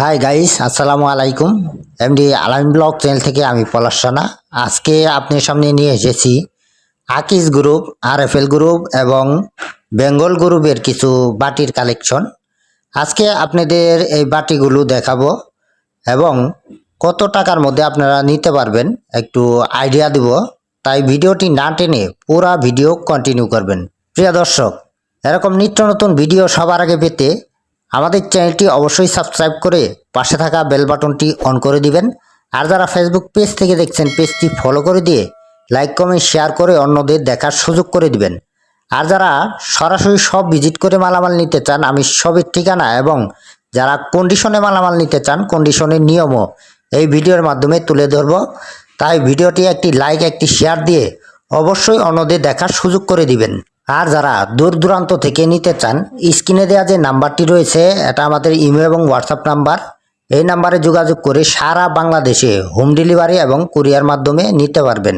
Hi guys আসসালামু আলাইকুম। MD আলামিন ব্লগ চ্যানেল থেকে আমি পলাশ রানা আজকে আপনার সামনে নিয়ে এসেছি Akij group R F L group এবং বেঙ্গল গ্রুপের কিছু বাটির কালেকশন আজকে আপনাদের এই বাটিগুলো দেখাবো এবং কত টাকার মধ্যে আপনারা নিতে পারবেন একটু আইডিয়া দিব। তাই ভিডিওটি না টেনে পুরা ভিডিও কন্টিনিউ করবেন। প্রিয় দর্শক, এরকম নিত্য নতুন ভিডিও সবার আগে পেতে আমাদের চ্যানেলটি অবশ্যই সাবস্ক্রাইব করে পাশে থাকা বেল বাটনটি অন করে দিবেন। আর যারা ফেসবুক পেজ থেকে দেখছেন পেজটি ফলো করে দিয়ে লাইক কমেন্ট শেয়ার করে অন্যদের দেখার সুযোগ করে দিবেন। আর যারা সরাসরি সব ভিজিট করে মালামাল নিতে চান, আমি সবের ঠিকানা এবং যারা কন্ডিশনে মালামাল নিতে চান কন্ডিশনের নিয়মও এই ভিডিওর মাধ্যমে তুলে ধরব। তাই ভিডিওটি একটি লাইক একটি শেয়ার দিয়ে অবশ্যই অন্যদের দেখার সুযোগ করে দিবেন। আর যারা দূর দূরান্ত থেকে নিতে চান, স্ক্রিনে দেওয়া যে নাম্বারটি রয়েছে, এটা আমাদের ইমেল এবং হোয়াটসঅ্যাপ নাম্বার। এই নাম্বারে যোগাযোগ করে সারা বাংলাদেশে হোম ডেলিভারি এবং কুরিয়ার মাধ্যমে নিতে পারবেন।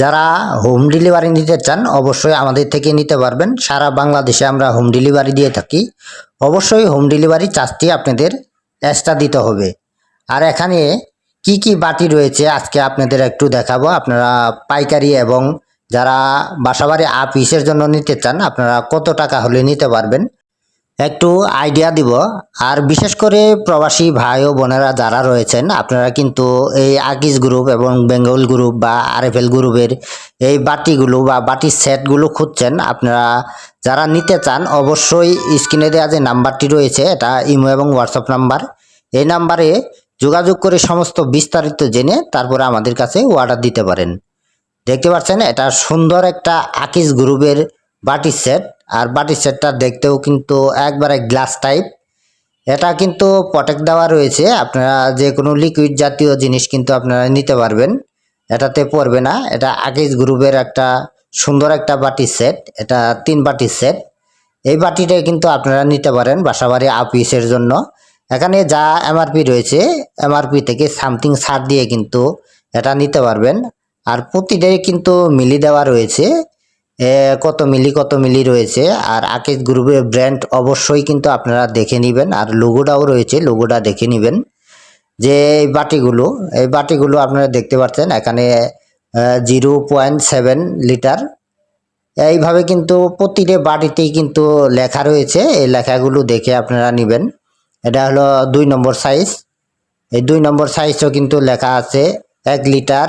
যারা হোম ডেলিভারি নিতে চান, অবশ্যই আমাদের থেকে নিতে পারবেন। সারা বাংলাদেশে আমরা হোম ডেলিভারি দিয়ে থাকি। অবশ্যই হোম ডেলিভারি চার্জটি আপনাদের এক্সট্রা দিতে হবে। আর এখানে কি কি বাটি রয়েছে, আজকে আপনাদের একটু দেখাবো। আপনারা পাইকারি এবং যারা বাসাবাড়ি আপ পিসের জন্য নিতে চান, আপনারা কত টাকা হলে নিতে পারবেন? একটু আইডিয়া দিব। আর বিশেষ করে প্রবাসী ভাই ও বোনেরা যারা রয়েছেন, আপনারা কিন্তু এই আকিস গ্রুপ এবং বেঙ্গল গ্রুপ বা আরএফএল গ্রুপের এই বাটিগুলো বা বাটির সেটগুলো খুঁজছেন, আপনারা যারা নিতে চান, অবশ্যই স্ক্রিনে দেওয়া যে নাম্বারটি রয়েছে, এটা ইমো এবং হোয়াটসঅ্যাপ নাম্বার। এই নাম্বারে যোগাযোগ করে সমস্ত বিস্তারিত জেনে তারপরে আমাদের কাছে অর্ডার দিতে পারেন। দেখতে পাচ্ছেন, এটা সুন্দর একটা আকিস গ্রুপের বাটি সেট। আর বাটি সেটটা দেখতেও কিন্তু একবারে গ্লাস টাইপ। এটা কিন্তু পটেক দেওয়া রয়েছে, আপনারা যে কোনো লিকুইড জাতীয় জিনিস কিন্তু আপনারা নিতে পারবেন। এটাতে পড়বে না, এটা আকিস গ্রুপের একটা সুন্দর একটা বাটি সেট, এটা তিন বাটি সেট। এই বাটিটা কিন্তু আপনারা নিতে পারেন বাসাবাড়ি আপিসের জন্য। এখানে যা এমআরপি রয়েছে, এমআরপি থেকে সামথিং ছাড় দিয়ে কিন্তু এটা নিতে পারবেন। আর প্রতিটাই কিন্তু মিলি দেওয়া রয়েছে। কত মিলি কত মিলি রয়েছে। আর আকিস গ্রুপের ব্র্যান্ড অবশ্যই কিন্তু আপনারা দেখে নেবেন। আর লোগোটাও রয়েছে লোগোটা দেখে নেবেন। যে এই বাটিগুলো এই বাটিগুলো আপনারা দেখতে পাচ্ছেন, এখানে জিরো পয়েন্ট সেভেন লিটার। এইভাবে কিন্তু প্রতিটা বাটিতেই কিন্তু লেখা রয়েছে। এই লেখাগুলো দেখে আপনারা নেবেন। এটা হলো দুই নম্বর সাইজ এই দুই নম্বর সাইজও কিন্তু লেখা আছে, এক লিটার।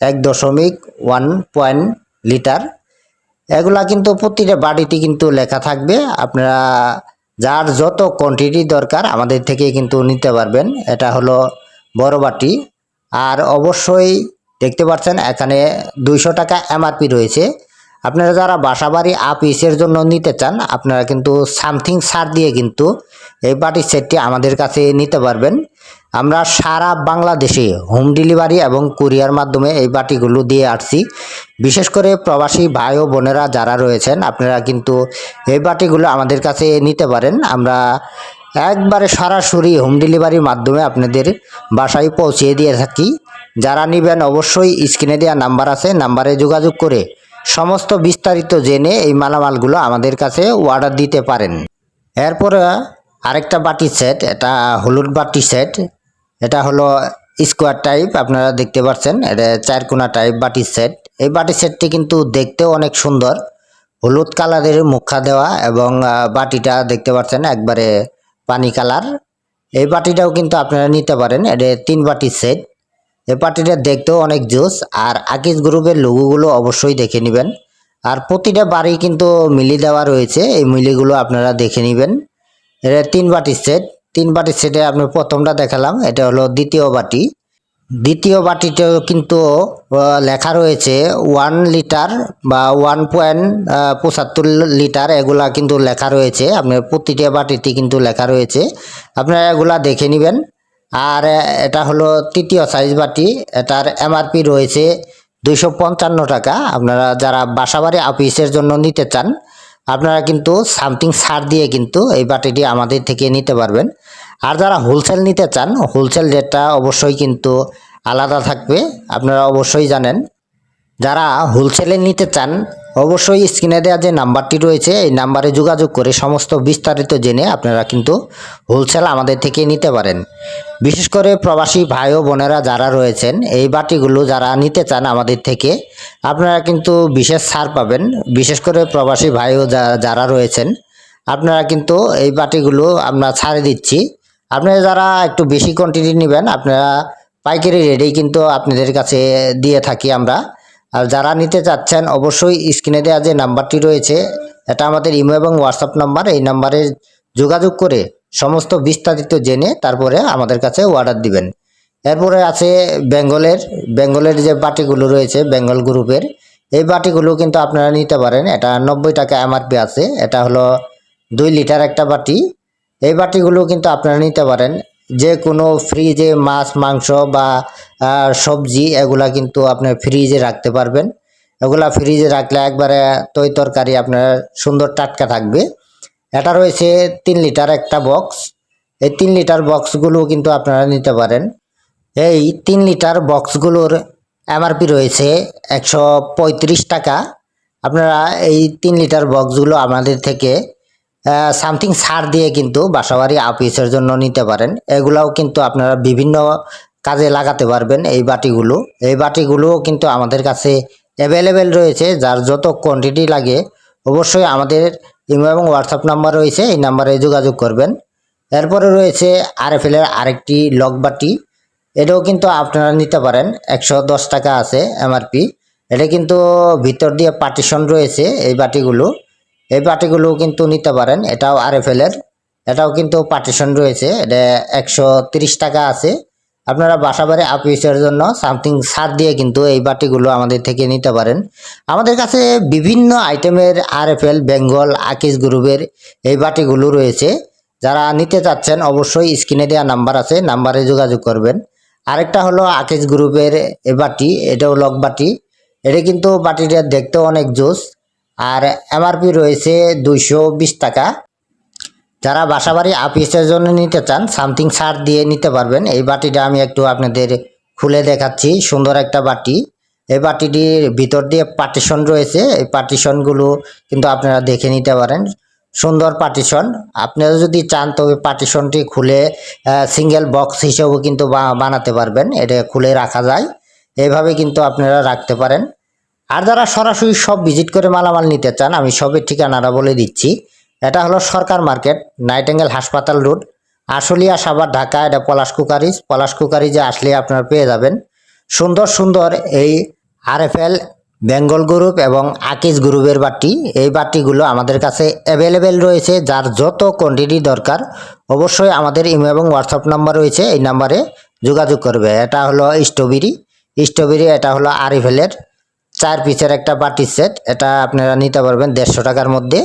এক দশমিক ওয়ান পয়েন্ট লিটার। এগুলা কিন্তু প্রতিটা বাড়িতে কিন্তু লেখা থাকবে। আপনারা যার যত কোয়ান্টিটি দরকার আমাদের থেকে কিন্তু নিতে পারবেন। এটা হলো বড় বাটি। আর অবশ্যই দেখতে পাচ্ছেন, এখানে দুইশো টাকা এমআরপি রয়েছে। আপনারা যারা বাসাবাড়ি আপ ইসের জন্য নিতে চান, আপনারা কিন্তু সামথিং ছাড় দিয়ে কিন্তু এই বাটির সেটটি আমাদের কাছে নিতে পারবেন। আমরা সারা বাংলাদেশে হোম ডেলিভারি এবং কুরিয়ার মাধ্যমে এই বাটিগুলো দিয়ে আসছি। বিশেষ করে প্রবাসী ভাই ও বোনেরা যারা রয়েছেন, আপনারা কিন্তু এই বাটিগুলো আমাদের কাছে নিতে পারেন। আমরা একবারে সরাসরি হোম ডেলিভারির মাধ্যমে আপনাদের বাসায় পৌঁছিয়ে দিয়ে থাকি। যারা নেবেন অবশ্যই স্ক্রিনে দেওয়া নাম্বার আছে, নাম্বারে যোগাযোগ করে সমস্ত বিস্তারিত জেনে এই মালামালগুলো আমাদের কাছে অর্ডার দিতে পারেন। এরপরে আরেকটা বাটি সেট, এটা হলুদ বাটি সেট। এটা হলো স্কোয়ার টাইপ আপনারা দেখতে পাচ্ছেন এটা চারকোনা টাইপ বাটি সেট এই বাটি সেটটি কিন্তু দেখতেও অনেক সুন্দর। হলুদ কালারের মুখা দেওয়া এবং বাটিটা দেখতে পাচ্ছেন একবারে পানি কালার। এই বাটিটাও কিন্তু আপনারা নিতে পারেন। এটা তিন বাটি সেট এই বাটিটা দেখতেও অনেক জোস। আর আকিস গ্রুপের লোগোগুলো অবশ্যই দেখে নেবেন। আর প্রতিটা বাড়ি কিন্তু মিলি দেওয়া রয়েছে। এই মিলিগুলো আপনারা দেখে নেবেন। এটা তিন বাটির সেট তিন বাটির সেটে আপনি প্রথমটা দেখালাম, এটা হলো দ্বিতীয় বাটি। দ্বিতীয় বাটিতেও কিন্তু লেখা রয়েছে ওয়ান লিটার বা ওয়ান পয়েন্ট পঁচাত্তর লিটার এগুলা কিন্তু লেখা রয়েছে। আপনার প্রতিটা বাটিতে কিন্তু লেখা রয়েছে। আপনারা এগুলা দেখে নেবেন। আর এটা হলো তৃতীয় সাইজ বাটি। এটার এমআরপি রয়েছে দুইশো পঞ্চান্ন টাকা। আপনারা যারা বাসাবাড়ি অফিসের জন্য নিতে চান আপনারা কিন্তু সামথিং সার দিয়ে কিন্তু এই বাটিটি আমাদের থেকে নিতে পারবেন। আর যারা হোলসেল নিতে চান হোলসেল রেটটা অবশ্যই কিন্তু আলাদা থাকবে। আপনারা অবশ্যই জানেন যারা হোলসেলে নিতে চান, অবশ্যই স্ক্রিনে দেওয়া যে নাম্বারটি রয়েছে, এই নাম্বারে যোগাযোগ করে সমস্ত বিস্তারিত জেনে আপনারা কিন্তু হোলসেল আমাদের থেকে নিতে পারেন। বিশেষ করে প্রবাসী ভাই ও বোনেরা যারা রয়েছেন, এই বাটিগুলো যারা নিতে চান আমাদের থেকে, আপনারা কিন্তু বিশেষ ছাড় পাবেন। বিশেষ করে প্রবাসী ভাই ও যারা রয়েছেন, আপনারা কিন্তু এই বাটিগুলো আমরা ছাড়ে দিচ্ছি। আপনারা যারা একটু বেশি কোয়ান্টিটি নেবেন, আপনারা পাইকারি রেটেই কিন্তু আপনাদের কাছে দিয়ে থাকি আমরা। আর যারা নিতে চাচ্ছেন, অবশ্যই স্ক্রিনে দেওয়া যে নাম্বারটি রয়েছে, এটা আমাদের ইমো এবং হোয়াটসঅ্যাপ নাম্বার, এই নাম্বারে যোগাযোগ করে সমস্ত বিস্তারিত জেনে তারপরে আমাদের কাছে অর্ডার দিবেন। এরপরে আছে বেঙ্গলের বেঙ্গলের যে বাটিগুলো রয়েছে, বেঙ্গল গ্রুপের, এই বাটিগুলো কিন্তু আপনারা নিতে পারেন। এটা নব্বই টাকা এমআরপি আছে, এটা হলো দুই লিটার একটা বাটি। এই বাটিগুলো কিন্তু আপনারা নিতে পারেন। যে কোনো ফ্রিজে মাছ, মাংস বা সবজি এগুলা কিন্তু আপনার ফ্রিজে রাখতে পারবেন। এগুলা ফ্রিজে রাখলে একবারে তৈ তরকারি আপনার সুন্দর টাটকা থাকবে। এটা রয়েছে তিন লিটার একটা বক্স এই তিন লিটার বক্সগুলো কিন্তু আপনারা নিতে পারেন। এই তিন লিটার বক্সগুলোর এমআরপি রয়েছে একশো পঁয়ত্রিশ টাকা। আপনারা এই তিন লিটার বক্সগুলো আমাদের থেকে সামথিং সার দিয়ে কিন্তু বাসাবাড়ি আপিসের জন্য নিতে পারেন। এগুলাও কিন্তু আপনারা বিভিন্ন কাজে লাগাতে পারবেন এই বাটিগুলো। এই বাটিগুলোও কিন্তু আমাদের কাছে অ্যাভেলেবেল রয়েছে, যার যত কোয়ান্টিটি লাগে অবশ্যই আমাদের ইমো এবং হোয়াটসঅ্যাপ নাম্বার রয়েছে, এই নাম্বারে যোগাযোগ করবেন। এরপরে রয়েছে আরএফএল এর আরেকটি লক বাটি। এটাও কিন্তু আপনারা নিতে পারেন, একশো দশ টাকা আছে এমআরপি এটা কিন্তু ভিতর দিয়ে পার্টিশন রয়েছে এই বাটিগুলো। এই বাটিগুলো কিন্তু নিতে পারেন, এটাও আরএফএল এর। এটাও কিন্তু পার্টিশন রয়েছে, এটা একশো টাকা আছে। আপনারা বাসা বাড়ি অফিসের জন্য সামথিং সার দিয়ে কিন্তু এই বাটিগুলো আমাদের থেকে নিতে পারেন। আমাদের কাছে বিভিন্ন আইটেমের আরএফএল বেঙ্গল আকিস গ্রুপের এই বাটিগুলো রয়েছে। যারা নিতে চাচ্ছেন, অবশ্যই স্ক্রিনে দেওয়া নাম্বার আছে, নাম্বারে যোগাযোগ করবেন। আরেকটা হলো আকিস গ্রুপের এ বাটি, এটাও লক বাটি। এটা কিন্তু বাটিটা দেখতেও অনেক জোস। আর এমআরপি রয়েছে দুইশো বিশ টাকা। যারা বাসাবাড়ি আপিসের জন্য নিতে চান সামথিং ছাড় দিয়ে নিতে পারবেন। এই বাটিটা আমি একটু আপনাদের খুলে দেখাচ্ছি, সুন্দর একটা বাটি। এই বাটিটির ভিতর দিয়ে পার্টিশন রয়েছে। এই পার্টিশনগুলো কিন্তু আপনারা দেখে নিতে পারেন। সুন্দর পার্টিশন আপনারা যদি চান, তবে পার্টিশনটি খুলে সিঙ্গেল বক্স হিসেবেও কিন্তু বানাতে পারবেন। এটা খুলে রাখা যায়। এইভাবে কিন্তু আপনারা রাখতে পারেন। আর যারা সরাসরি সব ভিজিট করে মালামাল নিতে চান, আমি সবের ঠিকানাটা বলে দিচ্ছি। এটা হলো সরকার মার্কেট, নাইটেঙ্গেল হাসপাতাল রোড, আশুলিয়া সাবার ঢাকা। এটা পলাশ কুকারিজ। পলাশ কুকারিজে আসলে আপনারা পেয়ে যাবেন। সুন্দর সুন্দর এই আরএফএল বেঙ্গল গ্রুপ এবং আকিজ গ্রুপের বাটি। এই বাটিগুলো আমাদের কাছে অ্যাভেলেবেল রয়েছে। যার যত কোয়ান্টিটি দরকার, অবশ্যই আমাদের ইমেল এবং হোয়াটসঅ্যাপ নাম্বার রয়েছে। এই নাম্বারে যোগাযোগ করবে। এটা হলো স্ট্রবেরি। স্ট্রবেরি এটা হলো আরিফেলের চার পিসের একটা বাটির সেট এটা আপনারা নিতে পারবেন দেড়শো টাকার মধ্যে।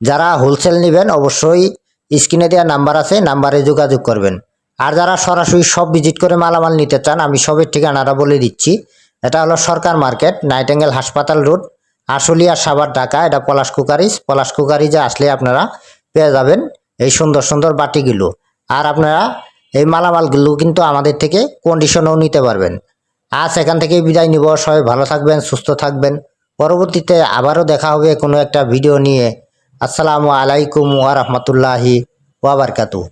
যারা হোলসেল নেবেন, অবশ্যই স্ক্রিনে দেওয়া নাম্বার আছে নাম্বারে যোগাযোগ করবেন। আর যারা সরাসরি সব ভিজিট করে মালামাল নিতে চান, আমি সবের ঠিকানাটা বলে দিচ্ছি। এটা হলো সরকার মার্কেট নাইটেঙ্গেল হাসপাতাল রোড, আশুলিয়া, সাভার, ঢাকা। এটা পলাশ কুকারিজ। পলাশ কুকারিজে আসলে আপনারা পেয়ে যাবেন এই সুন্দর সুন্দর বাটিগুলো। আর আপনারা এই মালামালগুলো কিন্তু আমাদের থেকে কন্ডিশনেও নিতে পারবেন। আজ এখান থেকে বিদায় নিব। সবাই ভালো থাকবেন, সুস্থ থাকবেন। পরবর্তীতে আবারও দেখা হবে কোনো একটা ভিডিও নিয়ে। আসসালামু আলাইকুম ওয়া রাহমাতুল্লাহি ওয়া বারাকাতুহু।